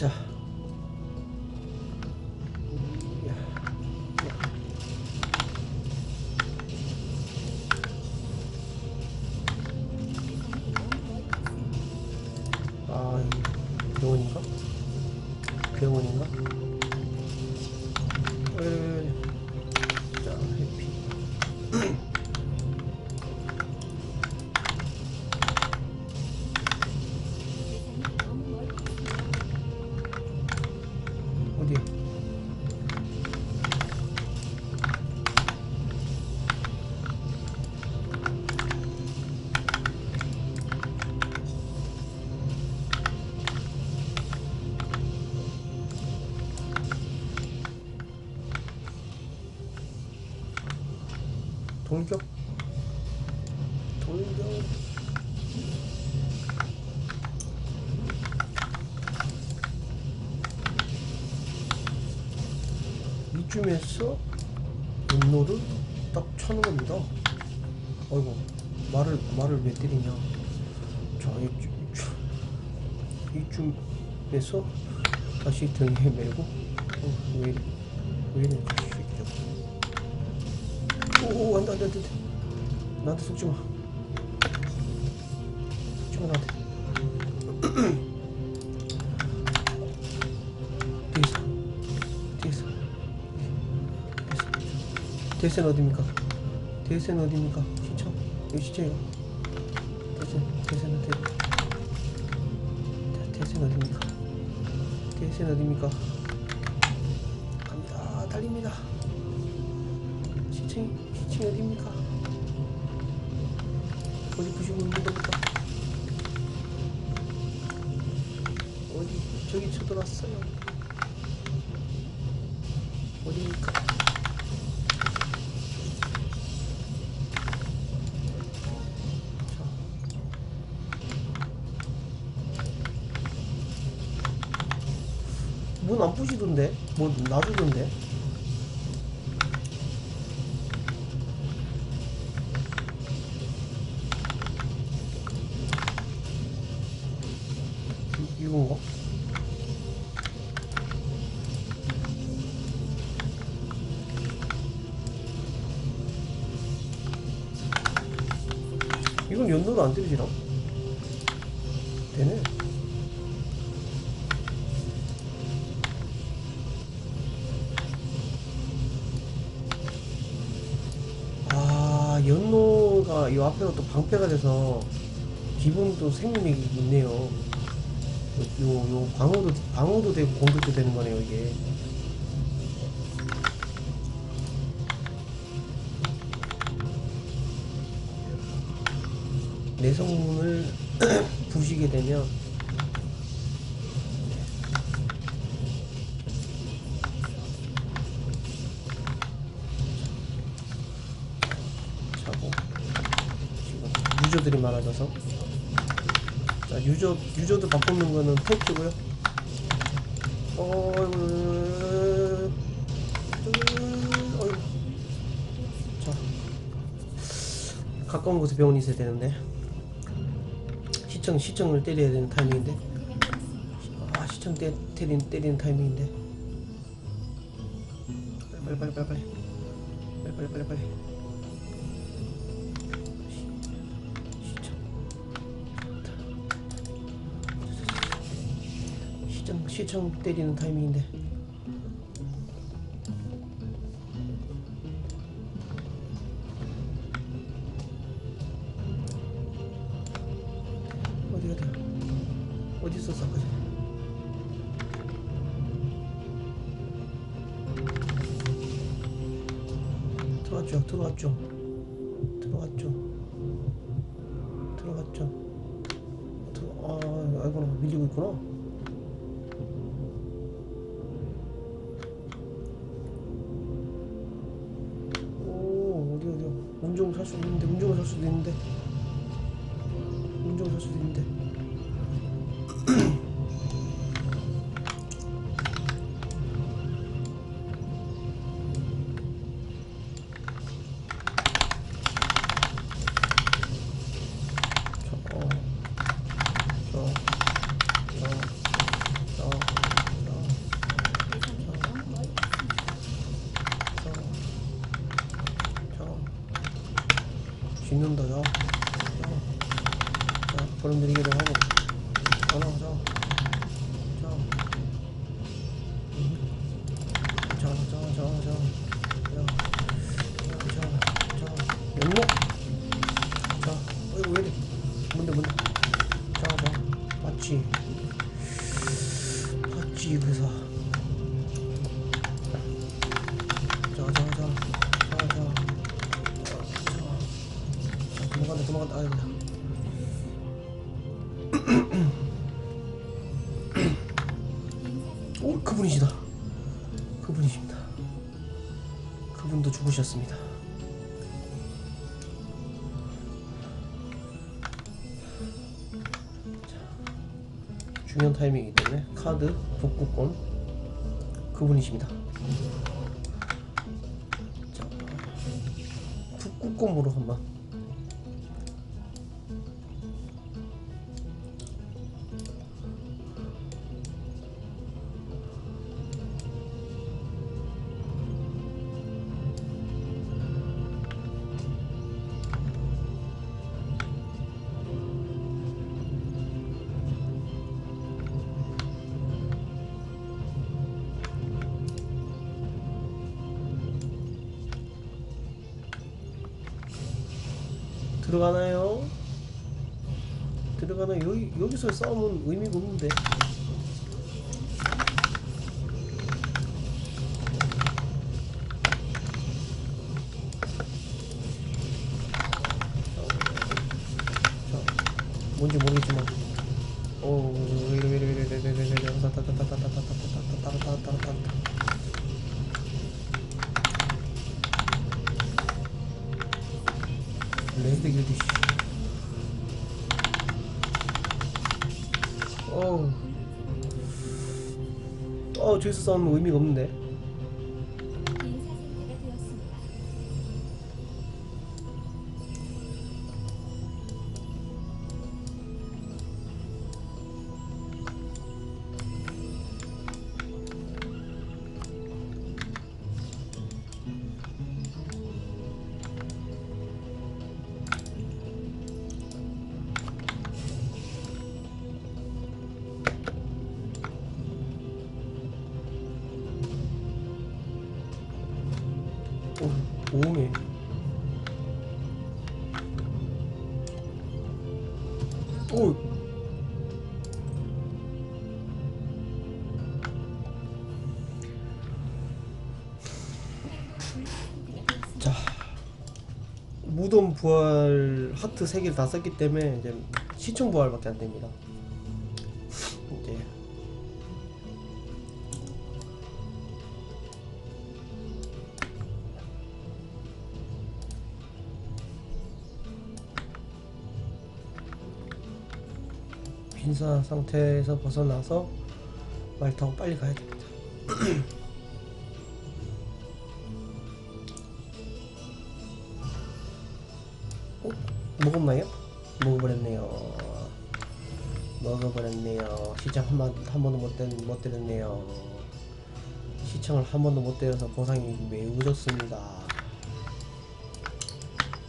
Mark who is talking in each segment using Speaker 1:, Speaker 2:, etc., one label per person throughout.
Speaker 1: 자. 이쯤에서 분노를 딱 쳐는 겁니다. 어이구 말을 말을 왜 때리냐? 자 이쯤 이쯤에서 다시 등에 메고 어, 왜 이래 왜 이래 이 새끼야. 오 안돼 안돼 안돼 나한테 속지 마 속지 마 나한테 대센 어디입니까? 대센 어디입니까? 시청 여기 시청이요 대센 대센 어디 대- 대센 어디입니까? 대센 어디입니까? 갑니다 달립니다 시청이 시청이 어디입니까? 어디 부시고 있는 겁니까? 어디 저기 쳐들어왔어요 부시던데? 뭐 놔두던데? 이- 이건가? 이건 연도도 안 때리지나? 되네. 이 앞에가 또 방패가 돼서 기본 또 생명력이 있네요. 요, 요 방어도 방어도 되고 공격도 되는 거네요 이게. 내성문을 부시게 되면 유저들이 많아져서. 자 유저 유저도 바꾸는 거는 팩트고요. 자 가까운 곳에 병원이 있어야 되는데. 시청 시청을 때려야 되는 타이밍인데. 아 시청 때 때리는 때리는 타이밍인데. 빨리 빨리 빨리 빨리. 빨리 빨리 빨리 빨리 시청 시청 때리는 타이밍인데. 어디 어디 어디 있었어 전에? 들어왔죠. 들어왔죠. 들어갔죠. 들어 아 아이고 밀리고 있구나 살 수도 있는데 운종을 살 수도 있는데. 운종을 살 수도 있는데 맞지? 맞지 그래서. 자, 자, 자, 자, 자, 자, 자, 도망간다, 도망간다, 아이고. 오, 그분이시다. 그분이십니다. 그분도 죽으셨습니다. 중요한 타이밍이기 때문에 카드 복구권 그분이십니다. 자, 복구권으로 한번. 들어가나요? 들어가나 여기 여기서 싸우면 의미가 없는데. 자, 뭔지 모르겠지만. 오, 이래 이래 이래 이래 이래 이래 이래 따따따따따따따따따따따따따따따따. 레드 길 드 씨. 어우. 어, 저기서 싸우면 의미가 없는데. 부활 하트 3개를 다 썼기 때문에 이제 시청 부활밖에 안 됩니다. 이제 빈사 상태에서 벗어나서 말 타고 빨리 가야 됩니다. 먹었나요? 먹어버렸네요. 먹어버렸네요. 시청 한, 번, 한 번도 못, 때, 못 때렸네요. 시청을 한 번도 못 때려서 보상이 매우 좋습니다.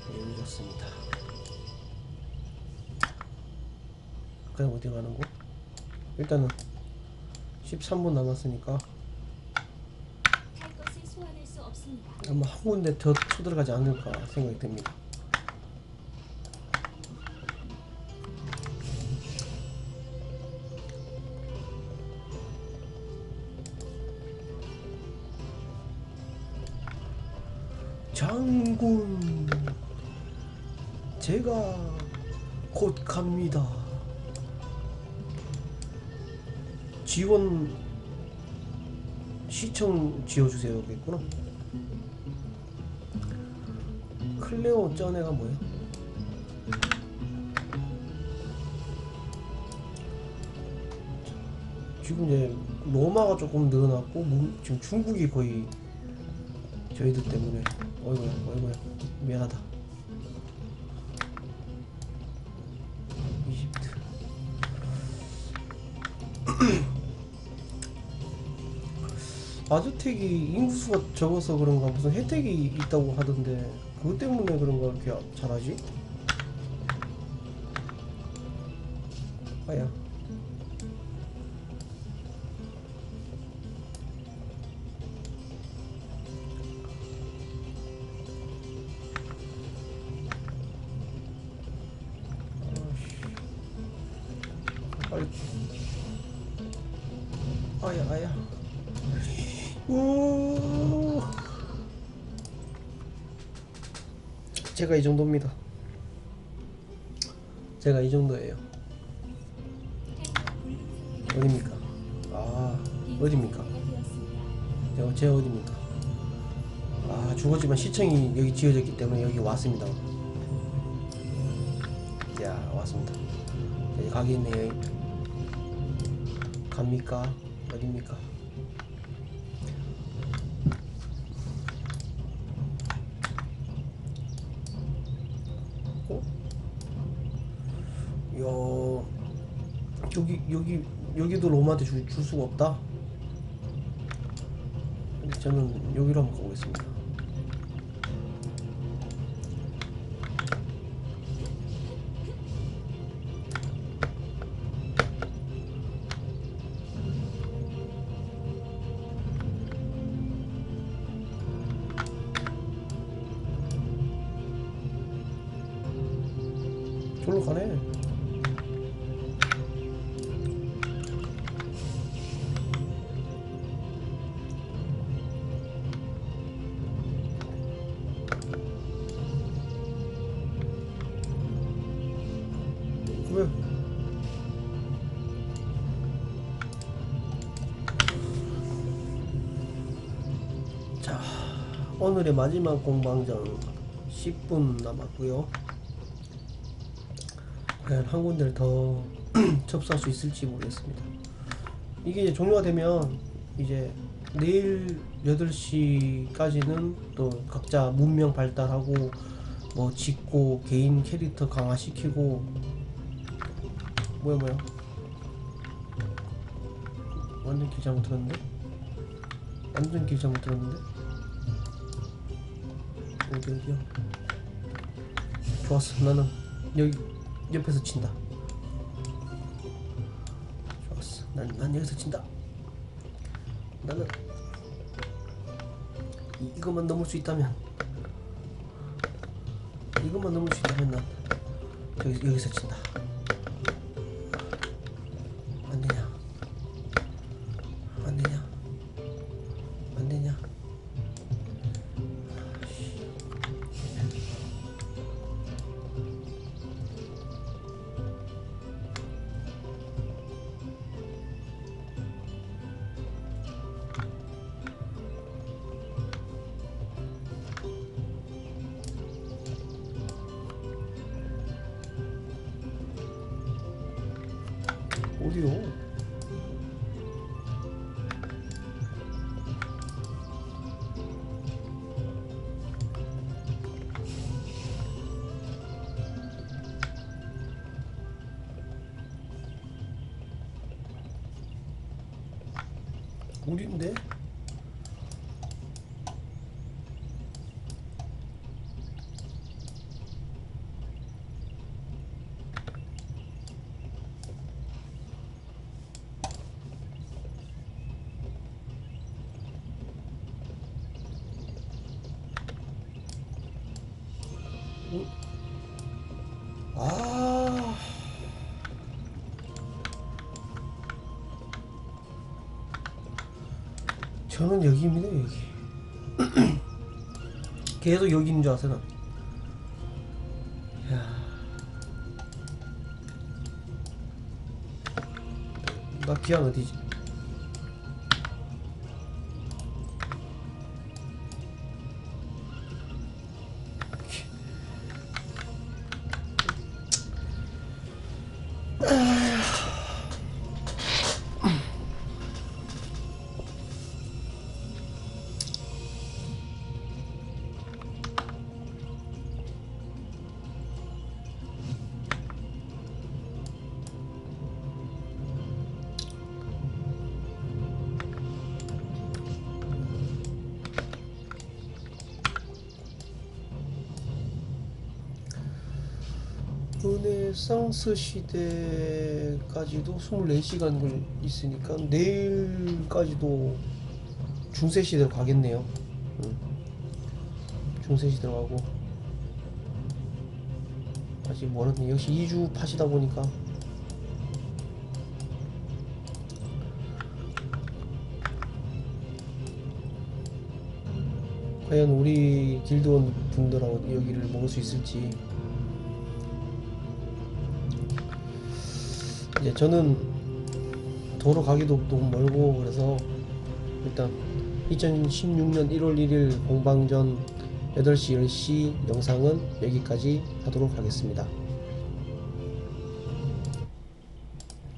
Speaker 1: 매우 좋습니다. 그냥 어디 가는 거? 일단은 13분 남았으니까. 아마 한 군데 더 쳐들어가지 않을까 생각이 듭니다. 지원 시청 지어주세요겠구나. 클레오 쩐애가 뭐야? 지금 이제 로마가 조금 늘어났고 문- 지금 중국이 거의 저희들 때문에. 어이구야 어이구야. 미안하다. 이집트 아즈텍이 인구수가 적어서 그런가 무슨 혜택이 있다고 하던데 그것 때문에 그런가 이렇게 잘하지? 아야. 아야 아야. 우. 제가 이 정도입니다. 제가 이 정도예요. 어디입니까? 아 어디입니까? 제가 제 어디입니까? 아 죽었지만 시청이 여기 지어졌기 때문에 여기 왔습니다. 야 왔습니다. 이제 가겠네요. 갑니까? 어디입니까? 어? 야 여기 여기 여기도 로마한테 줄, 줄 수가 없다. 저는 여기로 한번 가보겠습니다. 저로 가네. 오늘의 마지막 공방전 10분 남았고요. 과연 한 군데를 더 접수할 수 있을지 모르겠습니다. 이게 이제 종료가 되면 이제 내일 8시까지는 또 각자 문명 발달하고 뭐 짓고 개인 캐릭터 강화시키고 뭐야 뭐야 완전 길 잘못 들었는데 완전 길 잘못 들었는데 어디 어디야 좋았어. 나는 여기 옆에서 친다. 좋았어. 난, 난 여기서 친다. 나는 이, 이것만 넘을 수 있다면 이것만 넘을 수 있다면 난 여기, 여기서 친다 어디요? 우리인데? 저는 여기입니다, 여기. 계속 여기 있는 줄 아세요? 야. 나 기한 어디지? 르네상스 시대까지도 24시간 있으니까 내일까지도 중세 시대로 가겠네요. 음. 중세 시대로 가고 아직 멀었네. 역시 2주 파시다 보니까 과연 우리 길드원 분들하고 여기를 먹을 수 있을지 이제 저는 도로 가기도 너무 멀고 그래서 일단 2016년 1월 1일 공방전 8시 10시 영상은 여기까지 하도록 하겠습니다.